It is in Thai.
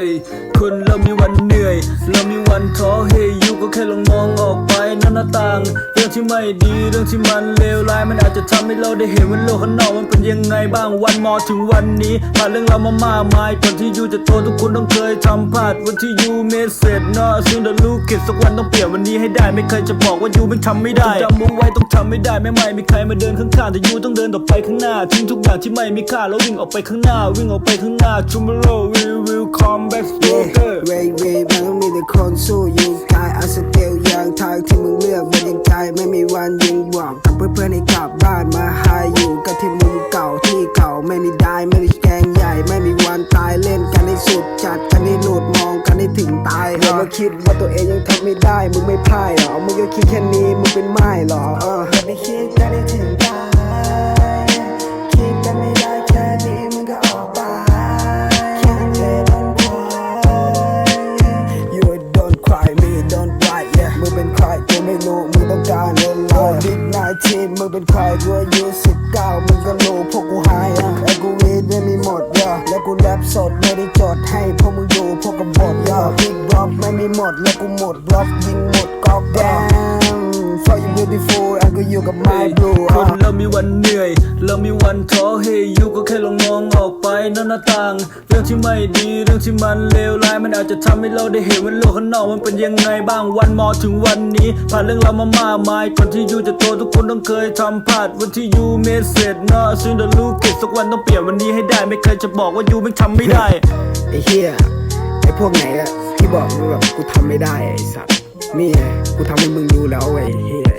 อ้ยคนเรามีวันเหนื่อย เรามีวันท้อเฮยยูก็แค่ลองมองออกไปนอกหน้าต่าง เรื่องที่ไม่ดีเรื่องที่มันเลวร้ายมันอาจจะทำให้เราได้เห็นว่าโลกข้างนอกมันเป็นยังไงบ้างวันมอถึงวันนี้ผ่านเรื่องราวมามากมายก่อนที่ยูจะโตทุกคนต้องเคยทำพลาดวันที่ยูเมสเสร็จเนาะซึ่งเดลูกเก็บสักวันต้องเปลี่ยนวันนี้ให้ได้ไม่เคยจะบอกว่ายูไม่ทำไม่ได้จำเอาไว้ต้องทำไม่ได้ไม่ไม่มีใครมาเดินข้างๆแต่ยูต้องเดินต่อไปข้างหน้าทิ้งทุกอย่างที่ไม่มีค่าแล้ววิ่งออกไปข้างหน้า วิ่งออกไปข้างหน้า tomorrow we will come back stronger เวย์เวย์มันต้องมีแต่คนสู้อยู่กายอาสเตลอย่างทางที่มึงเลือกมันยังไกลไม่มีวันยิงบอกกับเพื่อนๆให้กลับบ้านมาหาอยู่กับที่มุมเก่าที่เก่าไม่มีได้ไม่มีแกงใหญ่ไม่มีวันตายเล่นกันให้สุดจัดกันให้หลุดมองกันให้ถึงตายอย่ามาคิดว่าตัวเองยังทำไม่ได้มึงไม่พ่ายหรอมึงก็คิดแค่นี้มึงเป็นไม้หรอเอออย่าไปคิดกันให้ถึงตาย 18 มึงเป็นใครกูอายุ19มึงก็โลภพวกกูหายอะไอ้กูรีดไม่มีหมดย่ะแล้วกูแรปสดไม่ได้จอดให้พวกมึงอยู่พวกกับบดย่ะบิ๊กบล็อกไม่มีหมดแล้วกูหมดบล็อกยิงหมดก็แดง for you beautiful อันก็อยู่กับ my blue คอะนเรามีวันเหนื่อยเรามีวันท้อเฮยยูก็แค่ลองมองออกไปนอกหน้าต่าง เรื่องที่ไม่ดีเรื่องที่มันเลวร้ายมันอาจจะทำให้เราได้เห็นว่าโลกข้างนอกมันเป็นยังไงบ้างวันมอถึงวันนี้ ผ่านเรื่องราวมามากมายก่อนที่ยูจะโตทุกคนต้องเคยทำพลาดวันที่ยูเมสเสร็จเนาะซึ่งเดลูกเก็บสักวันต้องเปลี่ยนวันนี้ให้ได้ไม่เคยจะบอกว่ายูไม่ทำไม่ได้ไอ้เฮียไอ้พวกไหนอะที่บอกว่าแบบกูทำไม่ได้ไอ้สัตว์ นี่กูทำให้มึงดูแล้วไอ้เฮีย